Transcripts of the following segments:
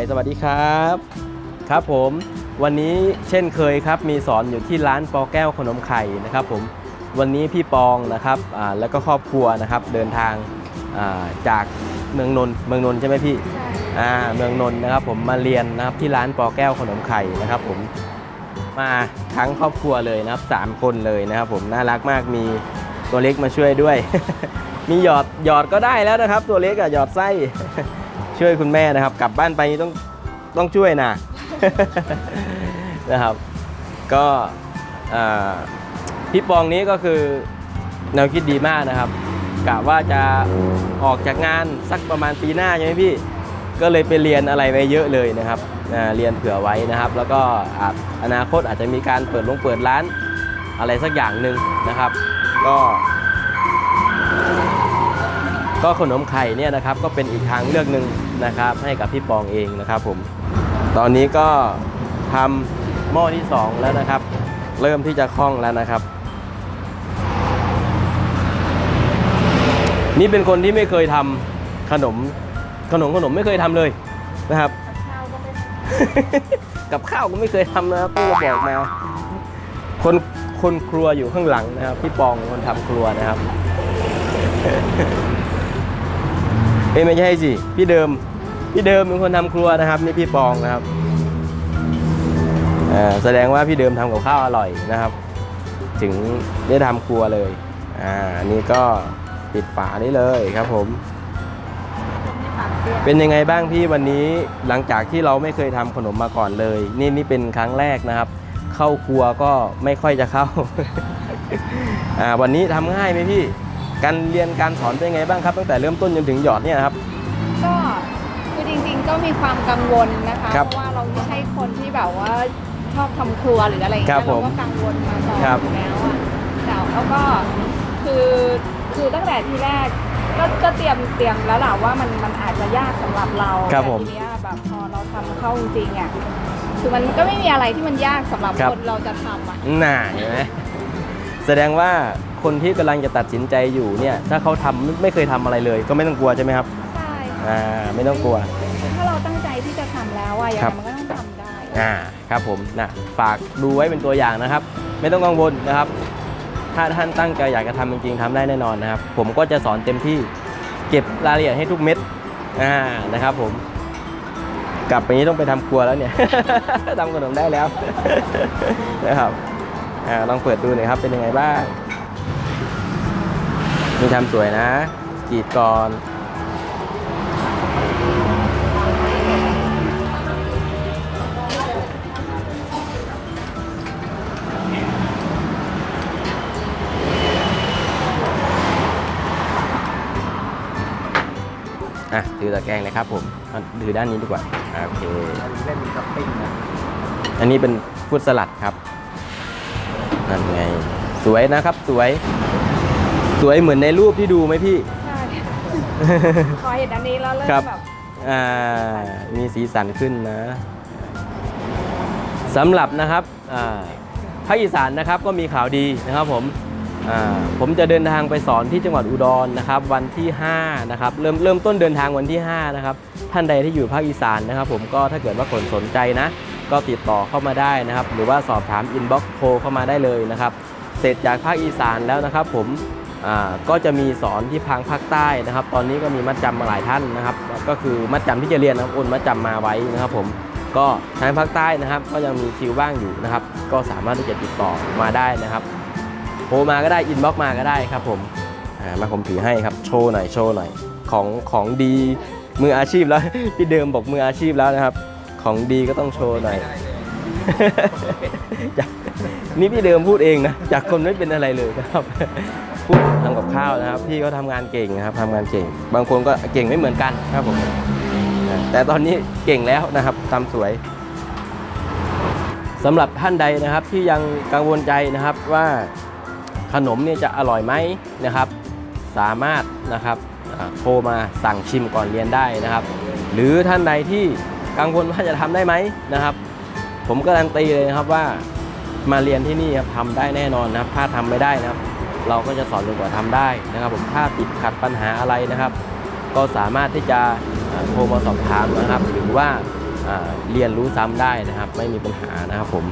ไข่สวัสดีครับ ครับผมวันนี้เช่นเคยครับมีสอนอยู่ที่ร้านปอแก้วขนมไข่นะครับผมวันนี้พี่ปองนะครับอ่าแล้วก็ครอบครัวนะครับเดินทางอ่าจากเมืองนนท์เมืองนนท์ใช่ไหมพี่อ่าเมืองนนท์นะครับผมมาเรียนนะครับที่ร้านปอแก้วขนมไข่นะครับผมมาทั้งครอบครัวเลยนะครับสามคนเลยนะครับผมน่ารักมากมีตัวเล็กมาช่วยด้วย มีหยอดหยอดก็ได้แล้วนะครับ ตัวเล็กอะหยอดไส้ ช่วยคุณแม่นะครับ กลับบ้านไปนี่ต้องต้องช่วยนะนะครับ ก็พี่ปองนี้ก็คือแนวคิดดีมากนะครับกะว่าจะออกจากงานสักประมาณปีหน้าใช่ไหมพี่ ก็เลยไปเรียนอะไรไว้เยอะเลยนะครับเรียนเผื่อไว้นะครับ แล้วก็อนาคตอาจจะมีการเปิดลงเปิดร้านอะไรสักอย่างหนึ่งนะครับ ก็ ก็ขนมไข่เนี่ยนะครับ ก็เป็นอีกทางเลือกหนึ่ง นะครับให้กับพี่ปองเองนะครับผมตอนนี้ก็ทำหม้อที่ 2 แล้วนะครับ เริ่มที่จะคล่องแล้วนะครับ นี่เป็นคนที่ไม่เคยทำขนมขนมขนมไม่เคยทำเลยนะครับกับข้าวก็ไม่เคยทำนะครับพี่ก็บอกมาคนคนครัวอยู่ข้างหลังนะครับ พี่ปองคนทำครัวนะครับเอ้ยไม่ใช่สิ พี่เดิม พี่เดิมเป็นคนทำครัวนะครับนี่พี่ปองนะครับเอ่อแสดงว่าพี่เดิมทำกับข้าวอร่อยนะครับ ถึงได้ทำครัวเลยอ่าอันนี้ก็ปิดฝานี้เลยครับผม เป็นยังไงบ้างพี่วันนี้หลังจากที่เราไม่เคยทำขนมมาก่อนเลย นี่นี่เป็นครั้งแรกนะครับ เข้าครัวก็ไม่ค่อยจะเข้าอ่าวันนี้ทำง่ายไหมพี่การเรียนการสอนเป็นยังไงบ้างครับ ตั้งแต่เริ่มต้นจนถึงหยอดเนี่ยครับก็คือจริงๆ ก็มีความกังวลนะคะ ครับเพราะว่าเราไม่ใช่คนที่แบบว่าชอบทำครัวหรืออะไรอย่างครัเงี้บยผมเราก็กังวลมาสอนครับ อยู่แล้วอะแต่แล้วก็คือคือตั้งแต่ที่แรกก็ก็เตรียมเตรียมแล้วแหละว่ามันมันอาจจะยากสำหรับเราครับแต่ผมทีเนี้ยแบบพอเราทำเข้าจริงๆอะคือมันก็ไม่มีอะไรที่มันยากสำหรับครับ คนเราจะทำอะ น่าเห็นไหมแสดงว่าคนที่กำลังจะตัดสินใจอยู่เนี่ย ถ้าเขาทำไม่ไม่เคยทำอะไรเลย ก็ไม่ต้องกลัวใช่ไหมครับ ใช่อ่าไม่ต้องกลัวถ้าเราตั้งใจ ที่จะทำแล้วอะอย่างครัไรบมันก็ต้องทำได้ อ่าครับผมนะฝากดูไว้เป็นตัวอย่างนะครับ ไม่ต้องกังวลนะครับ ถ้าท่านตั้งใจอยากจะทำจริงๆทำได้แน่นอนนะครับ ผมก็จะสอนเต็มที่เก็บรายละเอียดให้ทุกเม็ดอ่านะครับผม กลับไปนี้ต้องไปทำครัวแล้วเนี่ย ทำขนมได้แล้ว นะครับอ่าลองเปิดดูหน่อยครับเป็นยังไงบ้างมีทำสวยนะกรีดก่อน ถือตะแกรงเลยครับผมอะถือด้านนี้ดีกว่าอะโอเคเล่นท็อปปิ้งนะอันนี้เป็นฟรุตสลัดครับนั่นไง สวยนะครับสวย สวยเหมือนในรูปที่ดูไหมพี่ใช่พอเห็นอันนี้แล้วเริ่ครัมบแบบอ่ามีสีสันขึ้นนะสำหรับนะครับอ่าภาคอีสานนะครับก็มีข่าวดีนะครับผมอ่า ผมจะเดินทางไปสอนที่จังหวัดอุดรนะครับวันที่5นะครับเริ่มเริ่มต้นเดินทางวันที่5นะครับท่านใดที่อยู่ภาคอีสานนะครับ ผมก็ถ้าเกิดว่าคนสนใจนะ ก็ติดต่อเข้ามาได้นะครับ หรือว่าสอบถามอินบ็อกซ์โทรเข้ามาได้เลยนะครับเสร็จจากภาคอีสานแล้วนะครับ ผมก็จะมีสอนที่พังภาคใต้นะครับ ตอนนี้ก็มีมัดจำมาหลายท่านนะครับ ก็คือมัดจำที่จะเรียนนะครับโอนมัดจำมาไว้นะครับ ผมก็ทางภาคใต้นะครับ ก็ยังมีคิวว่างอยู่นะครับ ก็สามารถที่จะติดต่อมาได้นะครับ โทรมาก็ได้อินบ็อกมาก็ได้ครับผมมาผมถือให้ครับโชว์หน่อยโชว์หน่อยของของดีมืออาชีพแล้วพี่เดิมบอกมืออาชีพแล้วนะครับ ของดีก็ต้องโชว์หน่อยนี่พี่เดิมพูดเองนะจากคนไม่เป็นอะไรเลยนะครับพูดทำกับข้าวนะครับ พี่ก็ทำงานเก่งนะครับทำงานเก่ง บางคนก็เก่งไม่เหมือนกันครับผมแต่ตอนนี้เก่งแล้วนะครับทำสวยสำหรับท่านใดนะครับที่ยังกังวลใจนะครับว่า ขนมเนี่ยจะอร่อยไหมนะครับ สามารถนะครับโทรมาสั่งชิมก่อนเรียนได้นะครับ หรือท่านใดที่กังวลว่าจะทำได้ไหมนะครับ ผมการันตีเลยนะครับว่ามาเรียนที่นี่ครับทำได้แน่นอนนะครับ ถ้าทำไม่ได้นะครับ เราก็จะสอนจนกว่าทำได้นะครับ ผมถ้าติดขัดปัญหาอะไรนะครับ ก็สามารถที่จะโทรมาสอบถามนะครับ หรือว่าอ่าเรียนรู้ซ้ำได้นะครับ ไม่มีปัญหานะครับผม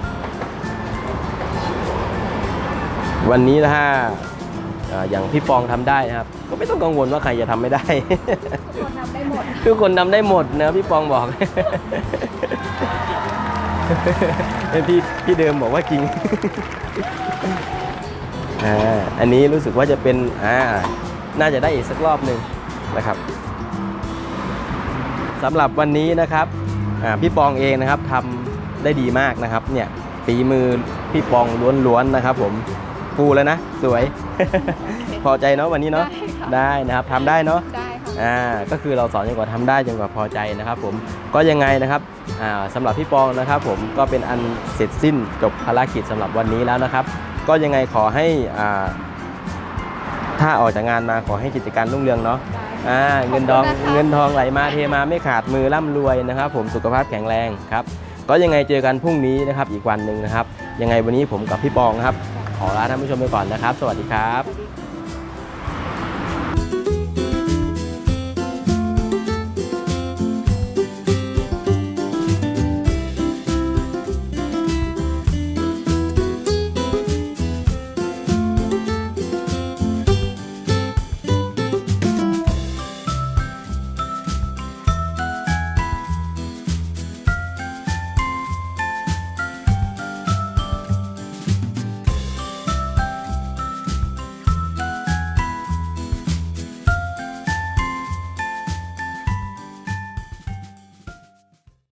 วันนี้ถ้าอ่าอย่างพี่ปองทำได้นะครับ ก็ไม่ต้องกังวลว่าใครจะทำไม่ได้ ทุกคนทำได้หมดทุกคนทำได้หมดนะพี่ปองบอกพี่พี่เดิมบอกว่าจริงอันนี้รู้สึกว่าจะเป็นอ่าน่าจะได้อีกสักรอบหนึ่งนะครับสำหรับวันนี้นะครับพี่ปองเองนะครับทำได้ดีมากนะครับเนี่ยฝีมือพี่ปองล้วนๆนะครับผม ฟูแล้วนะ สวย พอใจเนาะวันนี้เนาะได้ค่ะได้นะครับทำได้เนาะได้ค่ะอ่าก็คือเราสอนจนกว่าทำได้จนกว่าพอใจนะครับ ผมก็ยังไงนะครับอ่าสำหรับพี่ปองนะครับ ผมก็เป็นอันเสร็จสิ้นจบภารกิจสำหรับวันนี้แล้วนะครับ ก็ยังไงขอให้อ่าถ้าออกจากงานมาขอให้กิจการรุ่งเรืองเนาะได้อ่าขอบคุณเงินทองนะคะเงินทองไหลมาเทมาไม่ขาดมือร่ำรวยนะครับ ผมสุขภาพแข็งแรงครับ ก็ยังไงเจอกันพรุ่งนี้นะครับอีกวันหนึ่งนะครับ ยังไงวันนี้ผมกับพี่ปองนะครับ ขอลาท่านผู้ชมไปก่อนนะครับ สวัสดีครับ